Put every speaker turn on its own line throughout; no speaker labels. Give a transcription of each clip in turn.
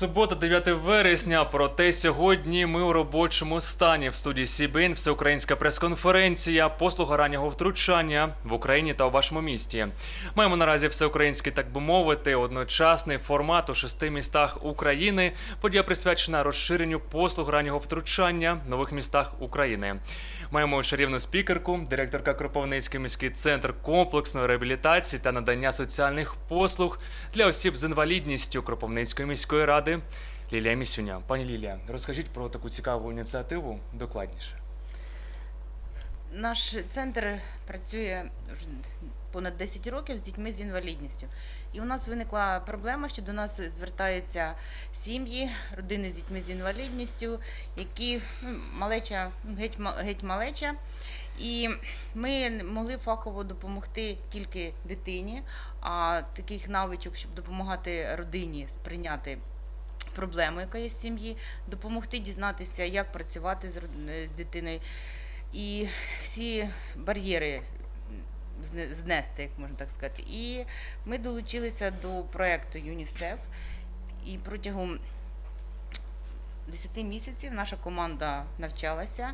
Субота, 9 вересня. Проте сьогодні ми у робочому стані в студії СІБІН Всеукраїнська прес-конференція, послуга раннього втручання в Україні та у вашому місті. Маємо наразі всеукраїнський, так би мовити, одночасний формат у шести містах України. Подія присвячена розширенню послуг раннього втручання в нових містах України. Маємо чарівну спікерку, директорка Кропивницький міський центр комплексної реабілітації та надання соціальних послуг для осіб з інвалідністю Кропивницької міської ради Лілія Місюня. Пані Лілія, розкажіть про таку цікаву ініціативу докладніше.
Наш центр працює понад 10 років з дітьми з інвалідністю. І у нас виникла проблема, що до нас звертаються сім'ї, родини з дітьми з інвалідністю, які ну, малеча, геть, геть малеча. І ми могли фахово допомогти тільки дитині, а таких навичок, щоб допомагати родині сприйняти проблему, яка є в сім'ї, допомогти дізнатися, як працювати з, з дитиною, і всі бар'єри знести, як можна так сказати. І ми долучилися до проєкту ЮНІСЕФ, і протягом 10 місяців наша команда навчалася,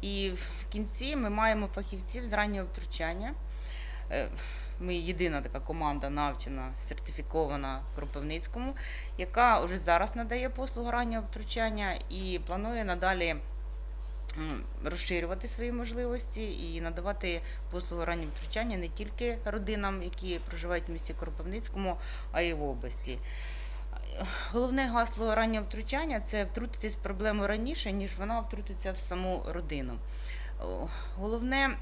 і в кінці ми маємо фахівців з раннього втручання. Ми єдина така команда навчена, сертифікована в Кропивницькому, яка вже зараз надає послугу раннього втручання і планує надалі розширювати свої можливості і надавати послугу раннього втручання не тільки родинам, які проживають в місті Кропивницькому, а й в області. Головне гасло раннього втручання це втрутитись в проблему раніше, ніж вона втрутиться в саму родину. Головне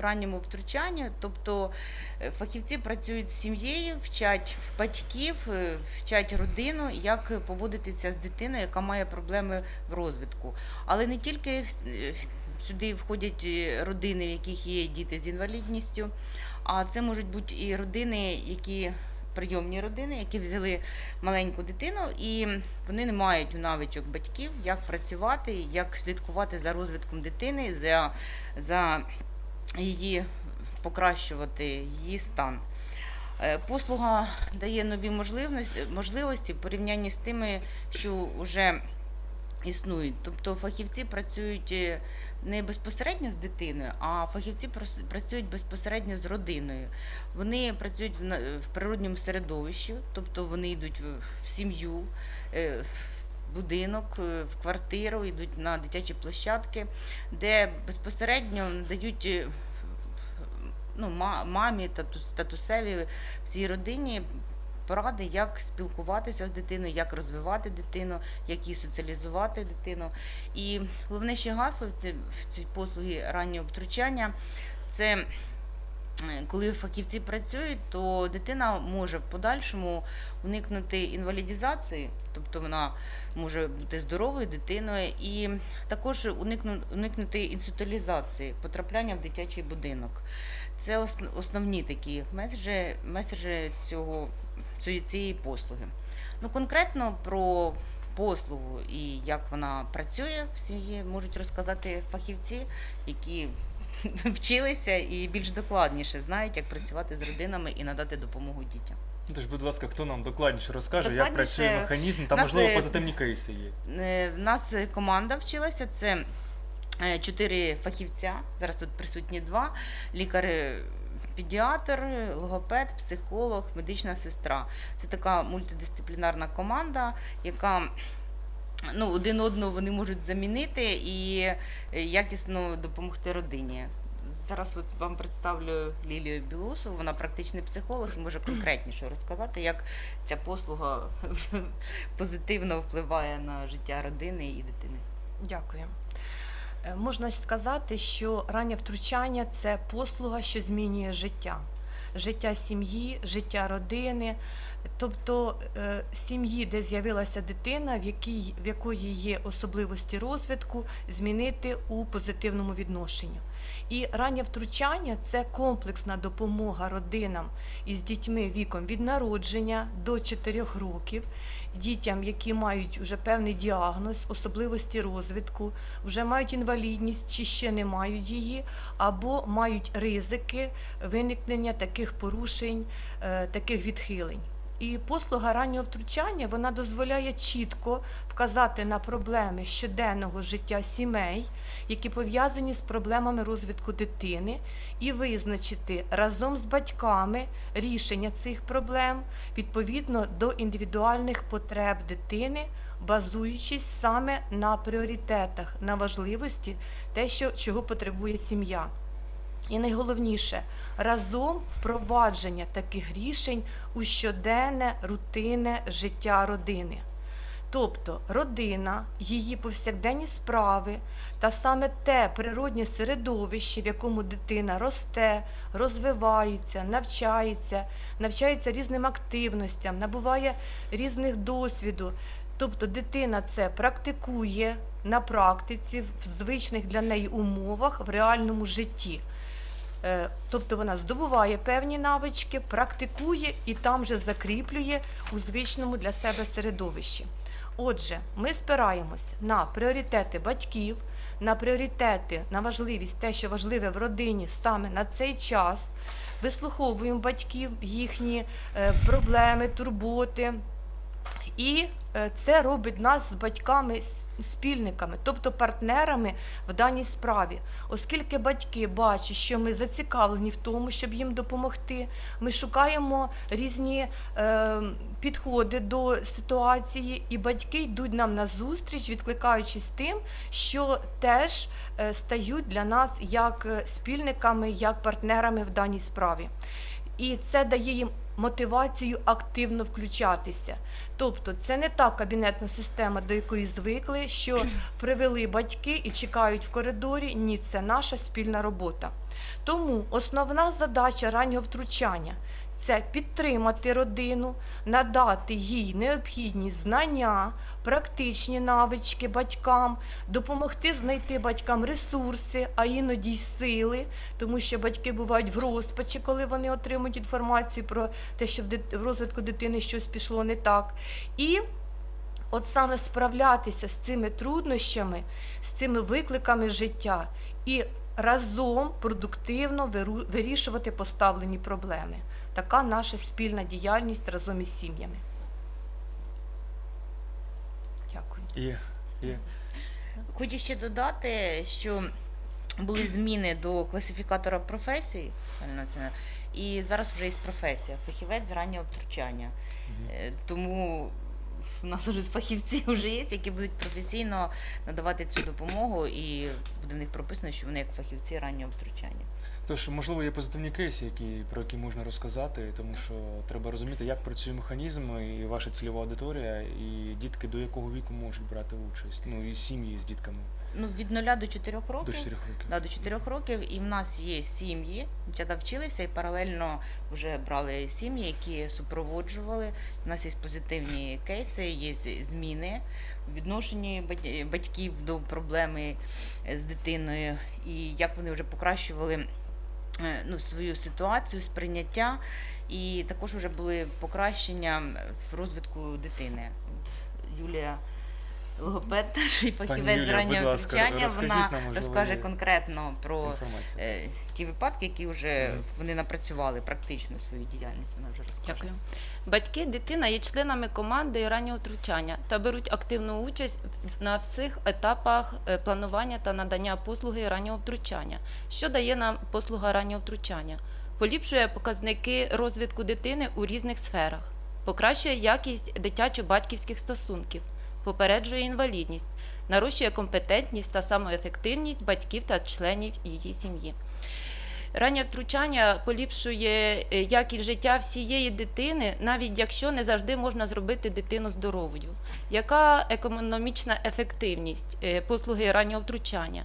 ранньому втручанні, тобто е, фахівці працюють з сім'єю, вчать батьків, е, вчать родину, як поводитися з дитиною, яка має проблеми в розвитку. Але не тільки е, сюди входять родини, в яких є діти з інвалідністю, а це можуть бути і родини, які прийомні родини, які взяли маленьку дитину, і вони не мають навичок батьків, як працювати, як слідкувати за розвитком дитини, за, за її покращувати її стан. Е, Послуга дає нові можливості, в порівнянні з тими, що вже існують. Тобто фахівці працюють е, не безпосередньо з дитиною, а фахівці працюють безпосередньо з родиною. Вони працюють в природньому середовищі, тобто вони йдуть в- сім'ю, е, будинок, е, в квартиру, йдуть на дитячі площадки, де безпосередньо дають е, ну, мамі, тату, татусеві, всій родині поради, як спілкуватися з дитиною, як розвивати дитину, як її соціалізувати дитину. І головне ще гасло в цій послуги раннього втручання це. Е, Коли фахівці працюють, то дитина може в подальшому уникнути інвалідізації, тобто вона може бути здоровою дитиною, і також уникну- уникнути інсуталізації, потрапляння в дитячий будинок. Це ос- основні такі меседжі, меседжі цього, цієї послуги. Ну, конкретно про послугу і як вона працює в сім'ї, можуть розказати фахівці, які вчилися і більш докладніше знають, як працювати з родинами і надати допомогу дітям.
Ну, Тож, будь ласка, хто нам докладніше розкаже, як працює механізм та можливо
е,
позитивні кейси є.
Е, В нас е, команда вчилася. Це чотири фахівця. Зараз тут присутні два: лікар. е, Педіатр, логопед, психолог, медична сестра. Це така мультидисциплінарна команда, яка ну, один одного вони можуть замінити і е, якісно допомогти родині. Зараз от вам представлю Лілію Білусу, вона практичний психолог і може конкретніше розказати, як ця послуга позитивно впливає на життя родини і дитини.
Дякую. Е, Можна сказати, що раннє втручання це послуга, що змінює життя. Життя сім'ї, життя родини, тобто е, сім'ї, де з'явилася дитина, в, якій, в якої є особливості розвитку, змінити у позитивному відношенні. І раннє втручання це комплексна допомога родинам із дітьми віком від народження до 4 років, дітям, які мають вже певний діагноз, особливості розвитку, вже мають інвалідність чи ще не мають її, або мають ризики виникнення таких порушень, е, таких відхилень. І послуга раннього втручання вона дозволяє чітко вказати на проблеми щоденного життя сімей, які пов'язані з проблемами розвитку дитини, і визначити разом з батьками рішення цих проблем відповідно до індивідуальних потреб дитини, базуючись саме на пріоритетах, на важливості, те, що, чого потребує сім'я. І найголовніше разом впровадження таких рішень у щоденне рутинне життя родини. Тобто родина, її повсякденні справи та саме те природнє середовище, в якому дитина росте, розвивається, навчається, навчається різним активностям, набуває різних досвіду. Тобто дитина це практикує на практиці в звичних для неї умовах в реальному житті. Е, Тобто вона здобуває певні навички, практикує і там же закріплює у звичному для себе середовищі. Отже, ми спираємося на пріоритети батьків, на пріоритети, на важливість те, що важливе в родині саме на цей час. Вислуховуємо батьків, їхні е, проблеми, турботи. І е, це робить нас з батьками спільниками, тобто партнерами в даній справі. Оскільки батьки бачать, що ми зацікавлені в тому, щоб їм допомогти, ми шукаємо різні е, підходи до ситуації, і батьки йдуть нам на зустріч, відкликаючись тим, що теж е, стають для нас як спільниками, як партнерами в даній справі. І це дає їм мотивацію активно включатися. Тобто це не та кабінетна система, до якої звикли, що привели батьки і чекають в коридорі. Ні, це наша спільна робота. Тому основна задача раннього втручання це підтримати родину, надати їй необхідні знання, практичні навички батькам, допомогти знайти батькам ресурси, а іноді й сили, тому що батьки бувають в розпачі, коли вони отримують інформацію про те, що в розвитку дитини щось пішло не так. І от саме справлятися з цими труднощами, з цими викликами життя і разом продуктивно вирішувати поставлені проблеми. Така наша спільна діяльність разом із сім'ями. Дякую.
І, і
Хочу ще додати, що були зміни до класифікатора професій, і зараз вже є професія, фахівець з раннього втручання. Е, Тому в нас вже фахівці вже є, які будуть професійно надавати цю допомогу, і буде в них прописано, що вони як фахівці раннього втручання.
Тож, можливо, є позитивні кейси, які, про які можна розказати, тому що треба розуміти, як працює механізм і ваша цільова аудиторія, і дітки до якого віку можуть брати участь. Ну і сім'ї з дітками
Ну, від 0 до 4 років.
до 4 років.
Да, до 4 років, і в нас є сім'ї, дівчата вчилися і паралельно вже брали сім'ї, які супроводжували. У нас є позитивні кейси, є зміни в відношенні бать- батьків до проблеми з дитиною, і як вони вже покращували ну, свою ситуацію, сприйняття, і також вже були покращення в розвитку дитини. Юлія. Логопед, наш і фахівець з раннього втручання, вона
нам,
розкаже конкретно про
Інформацію.
е, ті випадки, які вже вони напрацювали практично свою діяльність. Вона вже розкаже.
Дякую. Батьки, дитина є членами команди раннього втручання та беруть активну участь на всіх етапах е, планування та надання послуги раннього втручання. Що дає нам послуга раннього втручання? Поліпшує показники розвитку дитини у різних сферах, покращує якість дитячо-батьківських стосунків, попереджує інвалідність, нарощує компетентність та самоефективність батьків та членів її сім'ї. Раннє втручання поліпшує е, якість життя всієї дитини, навіть якщо не завжди можна зробити дитину здоровою. Яка економічна ефективність е, послуги раннього втручання?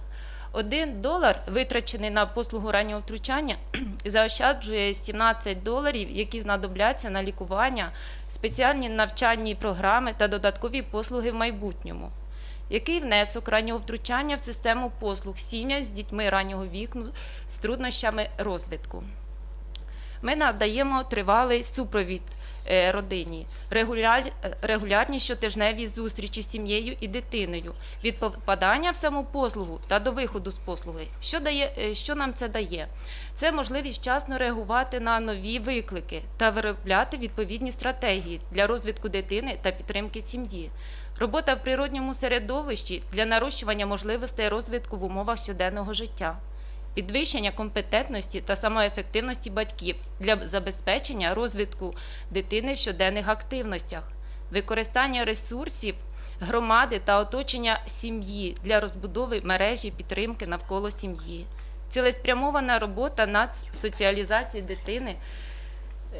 Один долар, витрачений на послугу раннього втручання, заощаджує 17 доларів, які знадобляться на лікування, спеціальні навчальні програми та додаткові послуги в майбутньому. Який внесок раннього втручання в систему послуг сім'ям з дітьми раннього віку з труднощами розвитку? Ми надаємо тривалий супровід е, родині, регуляр, регулярні щотижневі зустрічі з сім'єю і дитиною, від попадання в саму послугу та до виходу з послуги. Що, дає, е, що нам це дає? Це можливість вчасно реагувати на нові виклики та виробляти відповідні стратегії для розвитку дитини та підтримки сім'ї. Робота в природньому середовищі для нарощування можливостей розвитку в умовах щоденного життя, підвищення компетентності та самоефективності батьків для забезпечення розвитку дитини в щоденних активностях, використання ресурсів громади та оточення сім'ї для розбудови мережі підтримки навколо сім'ї, цілеспрямована робота над соціалізацією дитини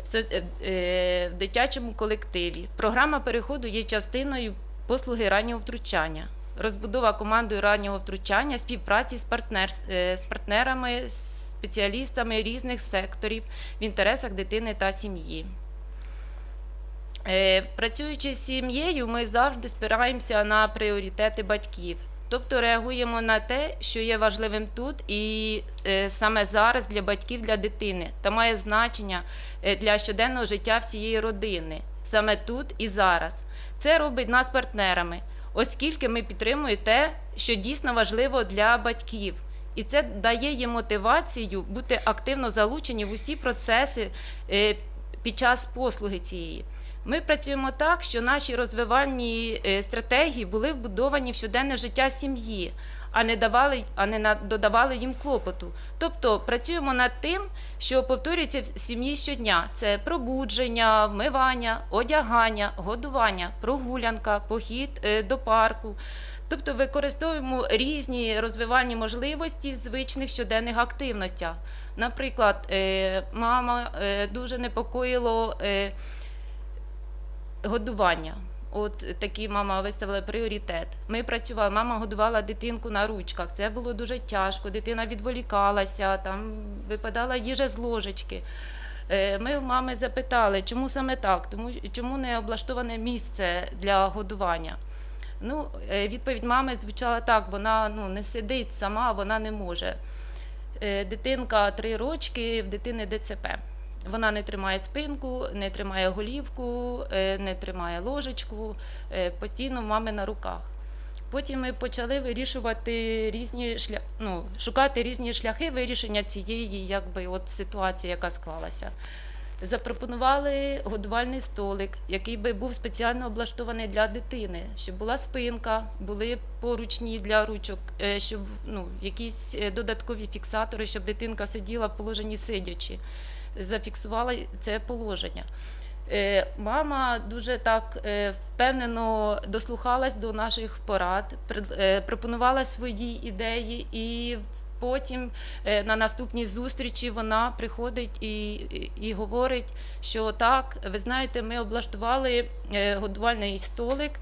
со- е, е, в дитячому колективі. Програма переходу є частиною послуги раннього втручання. Розбудова командою раннього втручання, співпраці з, партнер, е, з партнерами, спеціалістами різних секторів в інтересах дитини та сім'ї. Е, Працюючи з сім'єю, ми завжди спираємося на пріоритети батьків. Тобто реагуємо на те, що є важливим тут і е, саме зараз для батьків, для дитини, та має значення для щоденного життя всієї родини, саме тут і зараз. Це робить нас партнерами, оскільки ми підтримуємо те, що дійсно важливо для батьків. І це дає їм мотивацію бути активно залучені в усі процеси е, під час послуги цієї. Ми працюємо так, що наші розвивальні е, стратегії були вбудовані в щоденне життя сім'ї, а не давали, а не додавали їм клопоту. Тобто працюємо над тим, що повторюється в сім'ї щодня: це пробудження, вмивання, одягання, годування, прогулянка, похід е, до парку. Тобто використовуємо різні розвивальні можливості звичних щоденних активностях. Наприклад, е, мама е, дуже непокоїло. годування. От такі мама виставила пріоритет. Ми працювали, мама годувала дитинку на ручках. Це було дуже тяжко. Дитина відволікалася, там випадала їжа з ложечки. Е, Ми в мами запитали, чому саме так, тому чому не облаштоване місце для годування. Ну, е, відповідь мами звучала так: вона ну, не сидить сама, вона не може. Е, Дитинка три рочки, в дитини ДЦП. Вона не тримає спинку, не тримає голівку, е, не тримає ложечку, е, постійно мами на руках. Потім ми почали вирішувати різні шля... ну, шукати різні шляхи вирішення цієї якби, от ситуації, яка склалася. Запропонували годувальний столик, який би був спеціально облаштований для дитини, щоб була спинка, були поручні для ручок, е, щоб ну, якісь додаткові фіксатори, щоб дитинка сиділа в положенні сидячи. Зафіксувала це положення. Е, Мама дуже так е, впевнено дослухалась до наших порад, е, пропонувала свої ідеї, і потім на наступній зустрічі вона приходить і, і, говорить, що так, ви знаєте, ми облаштували годувальний столик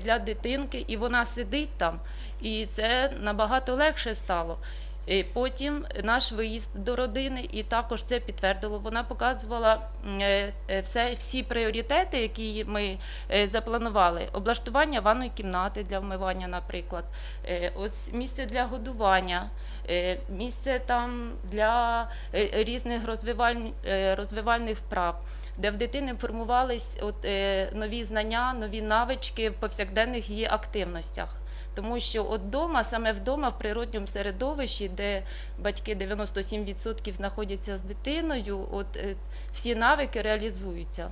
для дитинки, і вона сидить там, і це набагато легше стало. І потім наш виїзд до родини, і також це підтвердило. Вона показувала е, е, все, всі пріоритети, які ми е, запланували. Облаштування ванної кімнати для вмивання, наприклад, е, ось місце для годування, е, місце там для е, різних розвиваль- е, розвивальних вправ, де в дитини формувались от, е, нові знання, нові навички в повсякденних її активностях. Тому що от вдома, саме вдома, в природньому середовищі, де батьки 97% знаходяться з дитиною, от е, всі навики реалізуються.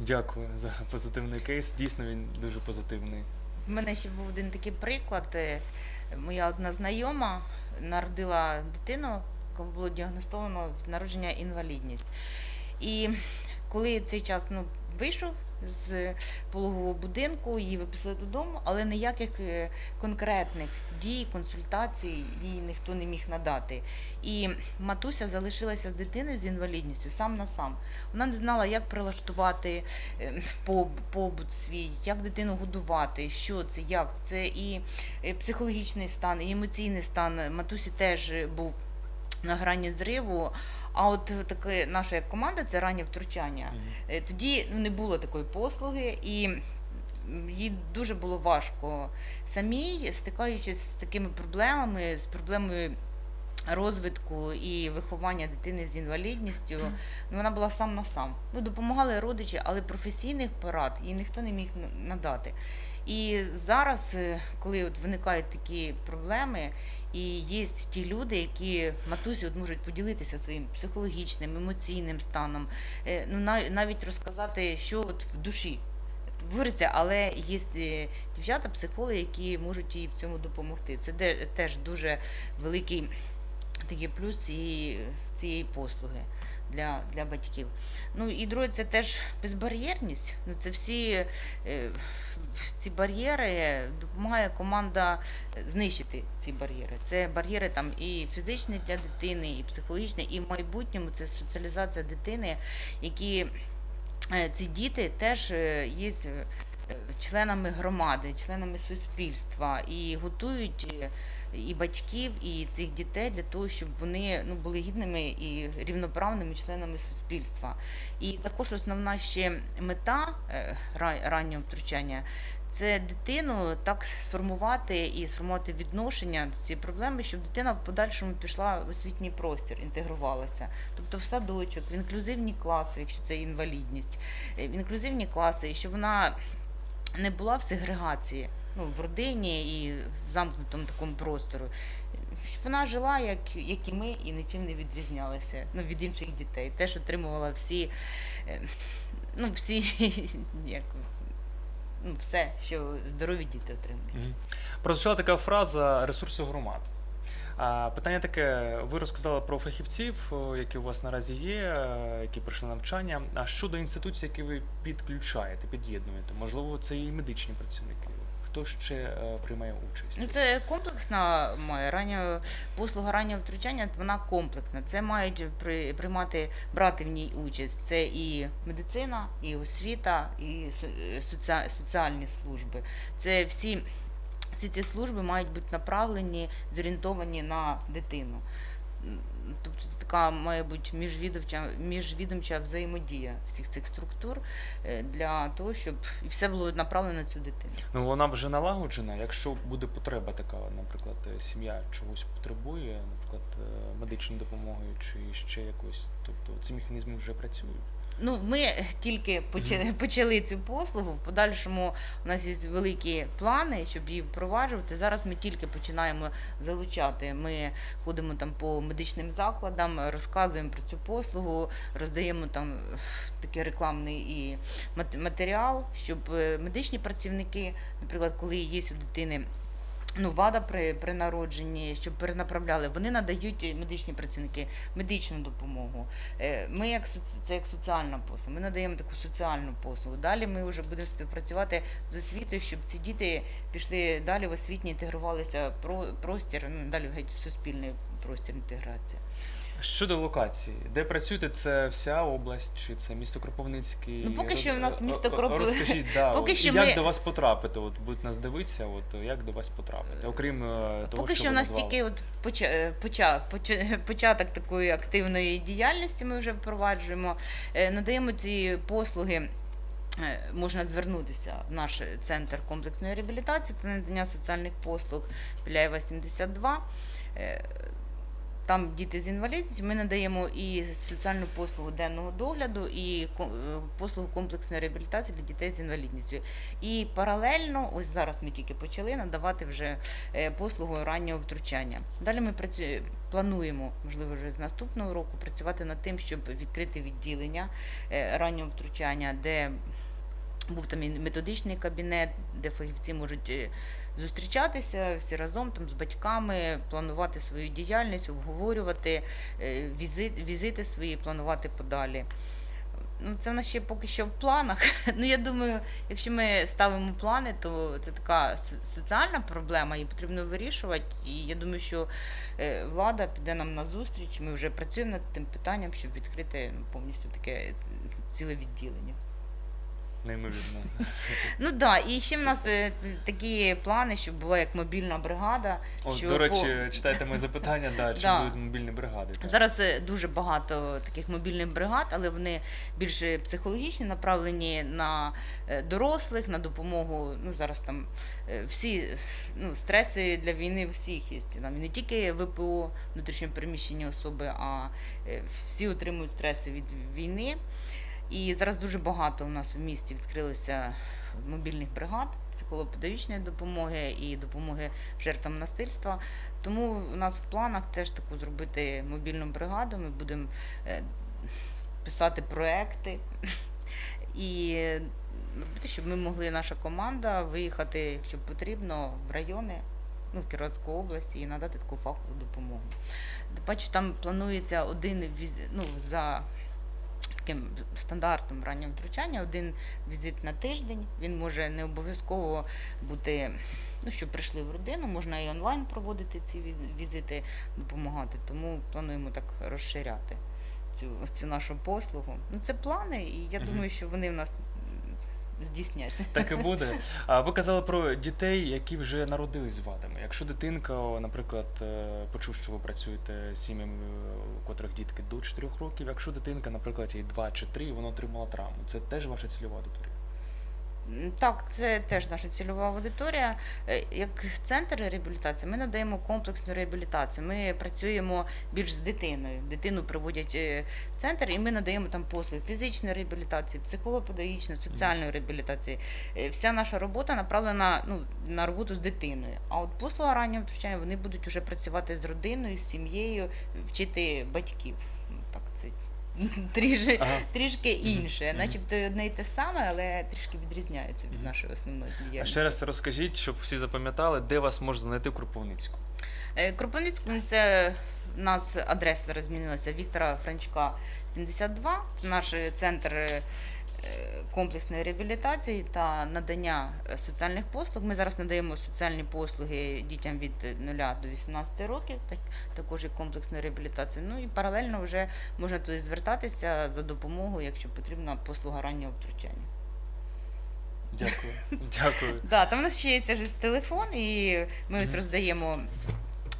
Дякую за позитивний кейс. Дійсно, він дуже позитивний.
У мене ще був один такий приклад. Е, Моя одна знайома народила дитину, кому було діагностовано народження інвалідність. І коли цей час ну, вийшов з пологового будинку, її виписали додому, але ніяких е, конкретних дій, консультацій їй ніхто не міг надати. І матуся залишилася з дитиною з інвалідністю сам на сам. Вона не знала, як прилаштувати е, побут свій, як дитину годувати, що це, як це і е, психологічний стан, і емоційний стан матусі теж був на грані зриву. А от таке наша як команда це раннє втручання. Е, Тоді ну, не було такої послуги, і їй дуже було важко самій, стикаючись з такими проблемами, з проблемою розвитку і виховання дитини з інвалідністю, ну, вона була сам на сам. Ну, допомагали родичі, але професійних порад їй ніхто не міг надати. І зараз, е, коли от виникають такі проблеми, і є ті люди, які матусі от можуть поділитися своїм психологічним, емоційним станом, е, ну нав- навіть розказати, що от в душі. Говориться, але є е, дівчата, психологи, які можуть їй в цьому допомогти. Це теж дуже великий такий плюс цієї, цієї послуги для, для батьків. Ну і друге, це теж безбар'єрність. Ну, це всі е, ці бар'єри допомагає команда знищити ці бар'єри. Це бар'єри там і фізичні для дитини, і психологічні, і в майбутньому це соціалізація дитини, які е, ці діти теж е, є членами громади, членами суспільства і готують і батьків, і цих дітей для того, щоб вони ну, були гідними і рівноправними членами суспільства. І також основна ще мета е, раннього втручання це дитину так сформувати і сформувати відношення до цієї проблеми, щоб дитина в подальшому пішла в освітній простір, інтегрувалася. Тобто в садочок, в інклюзивні класи, якщо це інвалідність, е, в інклюзивні класи, і щоб вона не була в сегрегації, ну, в родині і в замкнутому такому просторі. Вона жила, як, як і ми, і нічим не відрізнялася ну, від інших дітей. Теж отримувала всі, е, ну, всі як, ну, все, що здорові діти отримують.
Прозвучала така фраза ресурси громад. А, питання таке: ви розказали про фахівців, які у вас наразі є, е, які пройшли навчання. А щодо інституцій, які ви підключаєте, під'єднуєте, можливо, це і медичні працівники. Хто ще е, приймає участь?
Ну, це комплексна моя рання послуга раннього втручання, вона комплексна. Це мають при, приймати брати в ній участь. Це і медицина, і освіта, і со- соці, соціальні служби. Це всі, всі ці служби мають бути направлені, зорієнтовані на дитину. Тобто це така має бути міжвідомча, міжвідомча взаємодія всіх цих структур е, для того, щоб і все було направлено на цю дитину.
Ну вона вже налагоджена. Якщо буде потреба така, наприклад, е, сім'я чогось потребує, наприклад, е, медичної допомоги чи ще якось, тобто ці механізми вже працюють.
Ну, ми тільки почали, почали цю послугу. В подальшому у нас є великі плани, щоб її впроваджувати. Зараз ми тільки починаємо залучати. Ми ходимо там по медичним закладам, розказуємо про цю послугу, роздаємо там такий рекламний і мат- матеріал, щоб е, медичні працівники, наприклад, коли є у дитини. Ну, вада при, при народженні, щоб перенаправляли, вони надають медичні працівники медичну допомогу. Е, Ми як це як соціальна послуга. Ми надаємо таку соціальну послугу. Далі ми вже будемо співпрацювати з освітою, щоб ці діти пішли далі в освітній, інтегрувалися про простір, ну далі геть в суспільний простір інтеграції.
Щодо локації, де працюєте, це вся область, чи це місто Кропивницький?
Ну, поки що в нас місто
ро-
Кропив-
Розкажіть, да,
Поки
от,
що
як
ми-
до вас потрапити? От будуть нас дивитися, от як до вас потрапити? Окрім е, того,
Поки
що
що в нас
назвали.
тільки от поча, е, поча, поча- початок такої активної діяльності ми вже впроваджуємо. Е, Надаємо ці послуги. е, Можна звернутися в наш центр комплексної реабілітації та надання соціальних послуг Біляєва 72. Там діти з інвалідністю. Ми надаємо і соціальну послугу денного догляду, і е, послугу комплексної реабілітації для дітей з інвалідністю. І паралельно, ось зараз ми тільки почали надавати вже е, послугу раннього втручання. Далі ми працю... плануємо, можливо, вже з наступного року працювати над тим, щоб відкрити відділення е, раннього втручання, де був там і методичний кабінет, де фахівці можуть е, зустрічатися всі разом там з батьками, планувати свою діяльність, обговорювати е, візит, візити свої, планувати подалі. Ну, це в нас ще поки що в планах. Ну, я думаю, якщо ми ставимо плани, то це така соціальна проблема, її потрібно вирішувати. І я думаю, що е, влада піде нам на зустріч. Ми вже працюємо над тим питанням, щоб відкрити ну, повністю таке ціле відділення.
Неймовірно.
Ну так, да, і ще в нас е, такі плани, щоб була як мобільна бригада.
Ось, до речі, читайте мої запитання, да, чи
Да.
будуть мобільні бригади. так.
Зараз е, дуже багато таких мобільних бригад, але вони більш психологічні, направлені на е, дорослих, на допомогу. Ну зараз там е, всі ну, стреси для війни у всіх є. Там і не тільки ВПО, внутрішньо переміщені особи, а е, всі отримують стреси від війни. І зараз дуже багато у нас у місті відкрилося мобільних бригад, психолого-педагогічної допомоги і допомоги жертвам насильства. Тому у нас в планах теж таку зробити мобільну бригаду. Ми будемо е, писати проекти і е, робити, щоб ми могли, наша команда, виїхати, якщо потрібно, в райони, ну, в Кіровську область і надати таку фахову допомогу. Бачу, там планується один віз... ну, за таким стандартом раннього втручання, один візит на тиждень. Він може не обов'язково бути, ну, щоб прийшли в родину, можна і онлайн проводити ці візити, допомагати. Тому плануємо так розширяти цю, цю нашу послугу. Ну, це плани, і я
Мгм.
думаю, що вони в нас здійсняться.
Так і буде. А ви казали про дітей, які вже народились з вадами. Якщо дитинка, наприклад, е, почув, що ви працюєте з сім'ями, е, у котрих дітки до 4 років, якщо дитинка, наприклад, їй 2 чи 3, вона отримала травму, це теж ваша цільова аудиторія.
Так, це теж наша цільова аудиторія. Е, Як центр реабілітації, ми надаємо комплексну реабілітацію. Ми працюємо більш з дитиною. Дитину приводять е, в центр, і ми надаємо там послуги фізичної реабілітації, психолого-педагогічної, соціальної реабілітації. Е, Вся наша робота направлена ну, на роботу з дитиною. А от послуга раннього втручання вони будуть вже працювати з родиною, з сім'єю, вчити батьків. Ну, Так, це трішки,
Ага.
трішки інше,
Мгм.
начебто одне й те саме, але трішки відрізняється від нашої основної
А ще раз розкажіть, щоб всі запам'ятали, де вас можна знайти в Кропивницьку.
Кропивницьку це у нас адреса змінилася Віктора Франчка 72. Це наш центр е, комплексної реабілітації та надання е, соціальних послуг. Ми зараз надаємо соціальні послуги дітям від 0 до 18 років, так, також і комплексної реабілітації. Ну і паралельно вже можна туди звертатися за допомогою, якщо потрібна послуга раннього втручання.
Дякую. Дякую.
Да, там у нас ще є ж телефон, і ми ось роздаємо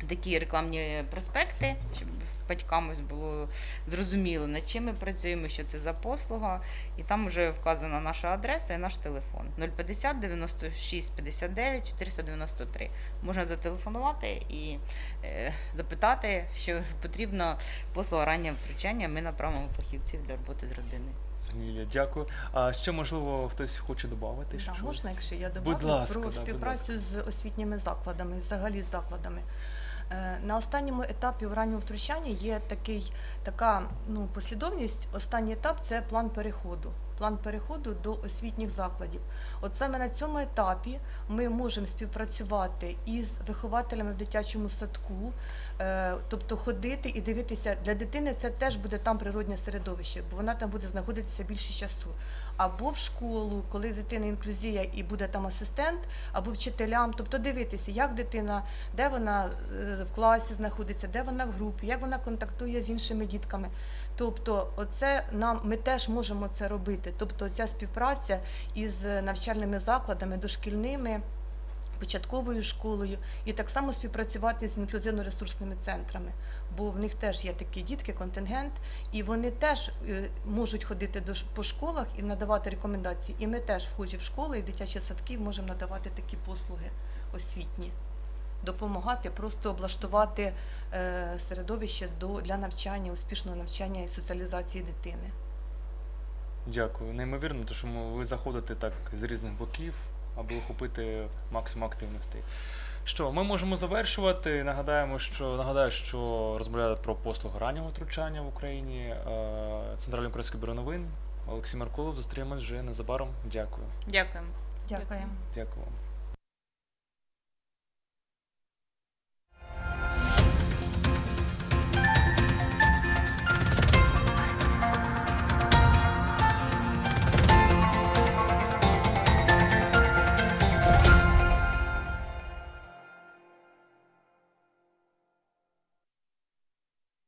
такі рекламні проспекти, щоб батькам ось було зрозуміло, над чим ми працюємо, що це за послуга. І там вже вказана наша адреса і наш телефон 050 96 59 493. Можна зателефонувати і е, запитати, що потрібно послуга раннього втручання. Ми направимо фахівців для роботи з родиною.
Лілія, дякую. А ще, можливо, хтось хоче додати
Да, можна, якщо я
да,
про
будь
співпрацю з освітніми закладами, взагалі з закладами. Е, На останньому етапі в ранньому втручання є такий, така ну, послідовність. Останній етап це план переходу. План переходу до освітніх закладів. От саме на цьому етапі ми можемо співпрацювати із вихователями в дитячому садку, е, тобто ходити і дивитися для дитини. Це теж буде там природнє середовище, бо вона там буде знаходитися більше часу. Або в школу, коли дитина інклюзія і буде там асистент, або вчителям, тобто дивитися, як дитина, де вона е, в класі знаходиться, де вона в групі, як вона контактує з іншими дітками. Тобто, оце нам ми теж можемо це робити. Тобто, ця співпраця із навчальними закладами, дошкільними. Початковою школою і так само співпрацювати з інклюзивно-ресурсними центрами, бо в них теж є такі дітки, контингент, і вони теж е, можуть ходити до по школах і надавати рекомендації. І ми теж, вході в школи і дитячі садки, можемо надавати такі послуги освітні, допомагати, просто облаштувати е, середовище до для навчання, успішного навчання і соціалізації дитини.
Дякую. Неймовірно, тому що ви заходите так з різних боків, аби охопити максимум активностей. Що, ми можемо завершувати. Нагадаємо, що нагадаю, що розмовляли про послугу раннього втручання в Україні. е, Центральне українське бюро новин. Олексій Маркулов. Зустрінемось вже незабаром. Дякую.
Дякуємо.
Дякуємо.
Дякую вам.